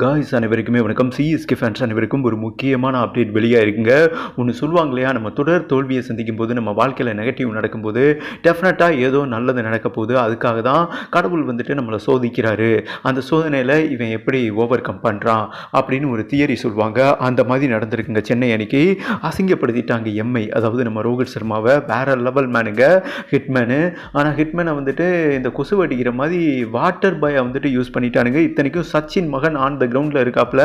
Guys அனைவருக்குமே வணக்கம். CSK fans அனைவருக்கும் ஒரு முக்கியமான அப்டேட் வெளியாக இருக்குங்க. ஒன்று சொல்லுவாங்க இல்லையா நம்ம தொடர் தோல்வியை சந்திக்கும் போது நம்ம வாழ்க்கையில் நெகட்டிவ் நடக்கும்போது டெஃபினட்டாக ஏதோ நல்லது நடக்க போகுது அதுக்காக தான் கடவுள் வந்துட்டு நம்மளை சோதிக்கிறாரு. அந்த சோதனையில் இவன் எப்படி ஓவர் கம் பண்ணுறான் அப்படின்னு ஒரு தியரி சொல்லுவாங்க. அந்த மாதிரி நடந்திருக்குங்க. சென்னை அன்னைக்கு அசிங்கப்படுத்திட்டாங்க எம்ஐ அதாவது நம்ம ரோஹித் சர்மாவை வேற லெவல் மேனுங்க ஹிட்மேனு ஆனால் ஹிட்மேனை வந்துட்டு இந்த கொசு அடிக்கிற மாதிரி வாட்டர் பாயை வந்துட்டு யூஸ் பண்ணிட்டானுங்க. இத்தனைக்கும் சச்சின் மகன் ஆன் த கிரவுண்டில் இருக்காப்புல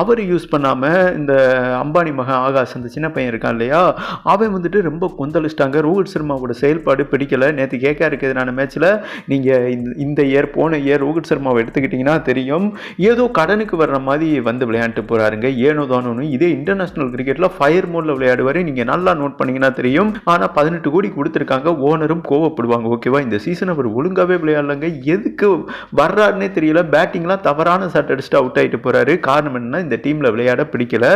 அவர் யூஸ் பண்ணாமல் இந்த அம்பானி மகன் ஆகாஷ் அந்த சின்ன பையன் இருக்கான் இல்லையா அவன் வந்துட்டு ரொம்ப கொந்தளிச்சிட்டாங்க. ரோஹித் சர்மாவோட செயல்பாடு பிடிக்கல. நேற்று கேட்க இருக்கிறதுனால மேட்ச்சில் நீங்கள் இந்த இந்த இயர் போன இயர் ரோஹித் சர்மாவை எடுத்துக்கிட்டிங்கன்னா தெரியும். ஏதோ கடனுக்கு வர்ற மாதிரி வந்து விளையாண்டுட்டு போகிறாருங்க ஏனோ தானோன்னு இதே இன்டர்நேஷ்னல் கிரிக்கெட்டில் ஃபயர் மோடில் விளையாடுவார். நீங்கள் நல்லா நோட் பண்ணீங்கன்னா தெரியும். ஆனால் பதினெட்டு கோடி கொடுத்துருக்காங்க. ஓனரும் கோவப்படுவாங்க. ஓகேவா இந்த சீசன் அவர் ஒழுங்காகவே விளையாடலங்க. எதுக்கு வர்றாருன்னே தெரியல. பேட்டிங்லாம் தவறான ஷாட் அடிச்சுட்டு அவுட் ஆகிட்டு போகிறாரு காரணம் என்னன்னா இந்த டீமில் விளையாட பிடிக்கல.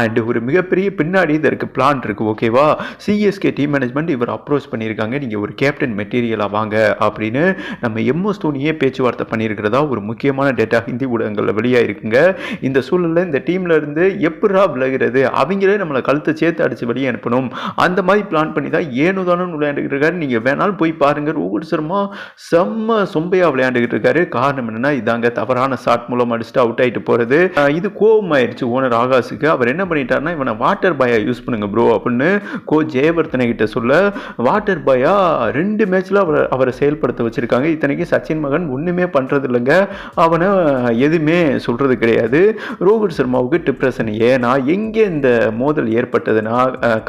அண்ட் ஒரு மிகப்பெரிய பின்னாடி இதற்கு பிளான் இருக்குது ஓகேவா சிஎஸ்கே டீம் மேனேஜ்மெண்ட் இவர் அப்ரோச் பண்ணியிருக்காங்க. நீங்கள் ஒரு கேப்டன் மெட்டீரியலாக வாங்க அப்படின்னு நம்ம எம்எஸ் தோனியே பேச்சுவார்த்தை பண்ணியிருக்கிறதா? ஒரு முக்கியமான டேட்டா ஹிந்தி ஊடகங்களில் வெளியாக இருக்குங்க இந்த சூழலில் இந்த டீமில் இருந்து எப்படா விலகிறது? அவங்களே நம்மளை கழுத்தை சேர்த்து அடித்து வெளியே அனுப்பணும். அந்த மாதிரி பிளான் பண்ணி தான் ஏனோ விளையாண்டுக்கிட்டு இருக்காரு. நீங்கள் வேணாலும் போய் பாருங்க. ரோஹித் சர்மா செம்ம சொம்பையாக விளையாண்டுக்கிட்டு இருக்காரு. காரணம் என்னென்னா இதாங்க தவறான ஷாட் மூலம் அடிச்சுட்டு அவுட் ஆகிட்டு போகிறது இது கோபம் ஆயிடுச்சு ஓனர் ஆகாஷுக்கு. அவர் என்ன பண்ணிட்டாருன்னா இவனை வாட்டர் பாயா யூஸ் பண்ணுங்க ப்ரோ அப்படின்னு கோ ஜெயவர்த்தனை கிட்ட சொல்ல வாட்டர் பாயா ரெண்டு மேட்ச்சில் அவரை அவரை செயல்படுத்த வச்சிருக்காங்க. இத்தனைக்கு சச்சின் மகன் ஒன்றுமே பண்ணுறது இல்லைங்க அவனை எதுவுமே சொல்கிறது கிடையாது. ரோஹித் சர்மாவுக்கு டிப்ரெஷன் ஏன்னா எங்கே இந்த மோதல் ஏற்பட்டதுன்னா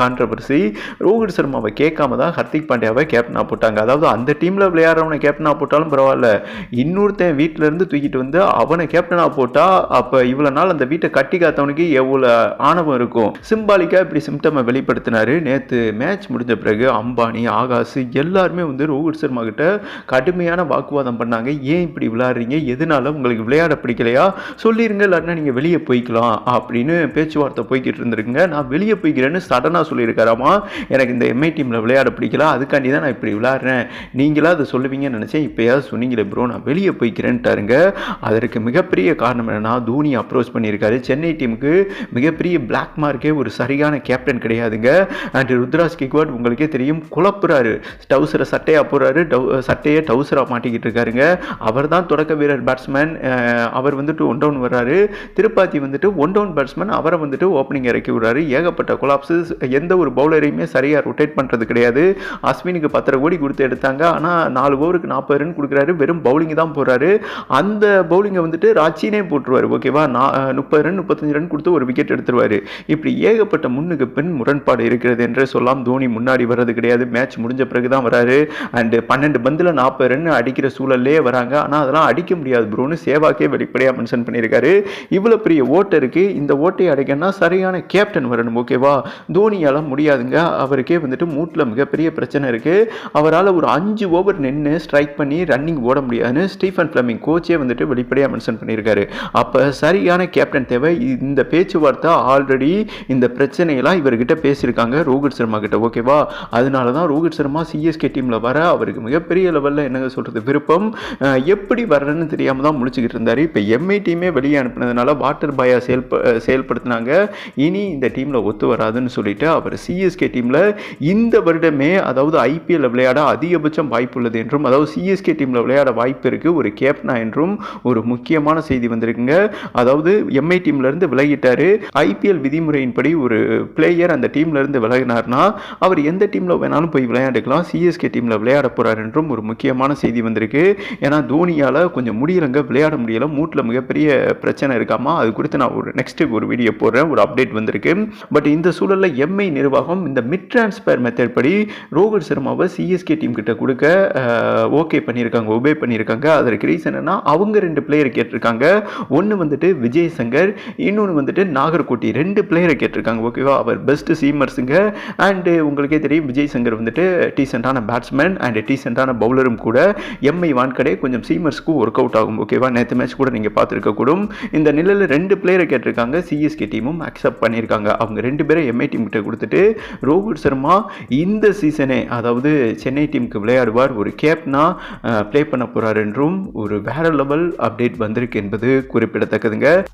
கான்ட்ரவர்சி ரோஹித் சர்மாவை கேட்காம தான் ஹர்திக் பாண்டியாவை கேப்டனாக போட்டாங்க. அதாவது அந்த டீமில் விளையாடுறவனை கேப்டனாக போட்டாலும் பரவாயில்ல. இன்னொருத்தன் வீட்டிலேருந்து தூக்கிட்டு வந்து அவனை கேப்டனாக போட்டால் அப்போ இவ்வளோ நாள் அந்த வீட்டை கட்டி காத்தவனுக்கு எவ்வளோ ஆணவம் இருக்கும். சிம்பாலிக்காக இப்படி சிம்டமை வெளிப்படுத்தினாரு. நேற்று மேட்ச் முடிஞ்ச பிறகு அம்பானி ஆகாஷ் எல்லாருமே வந்து ரோஹித் சர்மா கிட்ட கடுமையான வாக்குவாதம் பண்ணாங்க. ஏன் இப்படி விளையாடுறீங்க? எதனால உங்களுக்கு விளையாட பிடிக்கலையா? சொல்லிருங்க இல்லாட்டினா நீங்கள் வெளியே போய்க்கலாம் அப்படின்னு பேச்சுவார்த்தை போய்கிட்டு இருந்திருக்குங்க. நான் வெளியே போய்க்கிறேன்னு சடனாக சொல்லியிருக்காராமா? எனக்கு இந்த எம்ஐ டீமில் விளையாட பிடிக்கல. அதுக்காண்டி தான் நான் இப்படி விளையாடுறேன். நீங்களா அதை சொல்லுவீங்கன்னு நினச்சேன். இப்போயாவது சொன்னீங்களே ப்ரோ நான் வெளியே போய்க்கிறேன்ட்டாருங்க. அதற்கு மிகப்பெரிய காரணம் என்னன்னா தோனி அப்ரோச் பண்ணியிருக்காரு. சென்னை டீமுக்கு மிகப்பெரிய பிளாக் மார்க்கே ஒரு சரியான கேப்டன் கிடையாதுங்க. அண்ட் ருத்ராஜ் கிக்வாட் உங்களுக்கே தெரியும் குழப்புறாரு. டவுசரை சட்டையாக போகிறாரு டவு சட்டையை டவுசராக மாட்டிக்கிட்டு இருக்காருங்க. அவர் தான் தொடக்க வீரர் பேட்ஸ்மேன் அவர் வந்துட்டு ஒன் டவுன் வர்றாரு. திருப்பாத்தி வந்துட்டு ஒன் டவுன் பேட்ஸ்மேன் அவரை வந்துட்டு ஓப்பனிங் இறக்கி விடுறாரு. ஏகப்பட்ட கொலாப்ஸஸ் எந்த ஒரு பவுலரையுமே சரியாக ரொட்டேட் பண்ணுறது கிடையாது. அஸ்வினுக்கு பத்தரை கோடி கொடுத்து எடுத்தாங்க. ஆனால் நாலு ஓவருக்கு நாற்பது ரன் கொடுக்குறாரு. வெறும் பவுலிங் தான் போடுறாரு அந்த பவுலிங்கை வந்துட்டு ராச்சினே போட்டுருவார் ஓகேவா நான் முப்பது ரன் முப்பத்தஞ்சு ரன் கொடுத்து ஒரு விக்கெட் எடுத்துருவார். இப்படி ஏகப்பட்ட முன்னுக்கு பின் முரண்பாடு இருக்கிறது என்றே சொல்லலாம் தோனி முன்னாடி வர்றது கிடையாது. மேட்ச் முடிஞ்ச பிறகு தான் வராரு. அண்டு பன்னெண்டு பந்தில் நாற்பது ரன் அடிக்கிற சூழல்லே வராங்க. ஆனால் அதெல்லாம் அடிக்க முடியாது ப்ரோன்னு சேவாக்கே வெளிப்படையாக மென்ஷன் பண்ணியிருக்காரு. இவ்வளோ பெரிய ஓட்டருக்கு இருக்குது இந்த ஓட்டை அடைக்கணும்னா சரியான கேப்டன் வரணும் ஓகேவா தோனியால் முடியாதுங்க. அவருக்கே வந்துட்டு மூட்டில் மிகப்பெரிய பிரச்சனை இருக்குது அவரால் ஒரு அஞ்சு ஓவர் நின்று ஸ்ட்ரைக் பண்ணி ரன்னிங் ஓட முடியாதுன்னு ஸ்டீஃபன் ஃப்ளமிங் கோச்சே வந்துட்டு வெளிப்படையாக மென்ஷன் பண்ணியிருக்காரு. அப்போ சரியான கேப்டன் தேவை. இந்த பேச்சுவார்த்தை ஆல்ரெடி இந்த பிரச்சனையெல்லாம் இவர்கிட்ட பேசியிருக்காங்க ரோஹித் சர்மா கிட்ட ஓகேவா? அதனால தான் ரோஹித் சர்மா சிஎஸ்கே டீமில் வர அவருக்கு மிகப்பெரிய லெவலில் என்னங்க சொல்கிறது விருப்பம்? எப்படி வர்றேன்னு தெரியாமல் தான் முடிச்சுக்கிட்டு இருந்தார். இப்போ எம்ஐ டீமே வெளியே அனுப்புனதுனால வாட்டர் பாயா செயல்ப செயல்படுத்தினாங்க. இனி இந்த டீமில் ஒத்து வராதுன்னு சொல்லிட்டு அவர் சிஎஸ்கே டீமில் இந்த வருடமே அதாவது ஐபிஎல்ல விளையாட அதிகபட்சம் வாய்ப்பு உள்ளது என்றும் அதாவது சிஎஸ்கே டீமில் விளையாட வாய்ப்பு இருக்குது ஒரு கேப்டனா என்றும் ஒரு முக்கியமான செய்தி இருக்குங்க அதாவது எம்ஐ டீம்லேருந்து விலகிட்டார். ஐபிஎல் விதிமுறையின்படி ஒரு பிளேயர் அந்த டீம்லேருந்து விலகினார்னா அவர் எந்த டீமில் வேணாலும் போய் விளையாண்டுக்கலாம். சிஎஸ்கே டீமில் விளையாட போகிறார் என்றும் ஒரு முக்கியமான செய்தி வந்திருக்கு. ஏன்னா தோனியால் கொஞ்சம் முடியலங்க. விளையாட முடியல. மூட்டில் மிகப்பெரிய பிரச்சனை இருக்காமா? அது குறித்து நான் ஒரு நெக்ஸ்ட் ஒரு வீடியோ போடுறேன். ஒரு அப்டேட் வந்திருக்கு. பட் இந்த சூழலில் எம்ஐ நிர்வாகம் இந்த மிட் டிரான்ஸ்பர் மெத்தட் படி ரோஹித் சர்மாவை சிஎஸ்கே டீம் கிட்ட கொடுக்க ஓகே பண்ணியிருக்காங்க. ஒபே பண்ணியிருக்காங்க. அதற்கு ரீசன் என்னன்னா அவங்க ரெண்டு பிளேயர் கேட்டிருக்காங்க. ஒன்று வந்துட்டு விஜய் சங்கர் இன்னொன்று வந்துட்டு நாகர்கோட்டி. ரெண்டு பிளேயரை கேட்டிருக்காங்க ஓகேவா அவர் பெஸ்ட் சீமர்ஸுங்க அண்டு உங்களுக்கே தெரியும் விஜய் சங்கர் வந்துட்டு டீசெண்டான பேட்ஸ்மேன் அண்டு டீசெண்டான பவுலரும் கூட. எம்ஐ வான்கடே கொஞ்சம் சீமர்ஸ்க்கு ஒர்க் அவுட் ஆகும் ஓகேவா நேற்று மேட்ச் கூட நீங்கள் பார்த்துருக்க கூடும் இந்த நிலையில் ரெண்டு பிளேயரை கேட்டிருக்காங்க சிஎஸ்கே டீமும் அக்செப்ட் பண்ணியிருக்காங்க. அவங்க ரெண்டு பேரும் எம்ஐ டீம் கிட்ட கொடுத்துட்டு ரோஹித் சர்மா இந்த சீசனே அதாவது சென்னை டீமுக்கு விளையாடுவார். ஒரு கேப்னா ப்ளே பண்ண போகிறார் என்றும் ஒரு வேற லெவல் அப்டேட் வந்திருக்கு என்பது குறி குறிப்பிடத்தக்கதுங்க.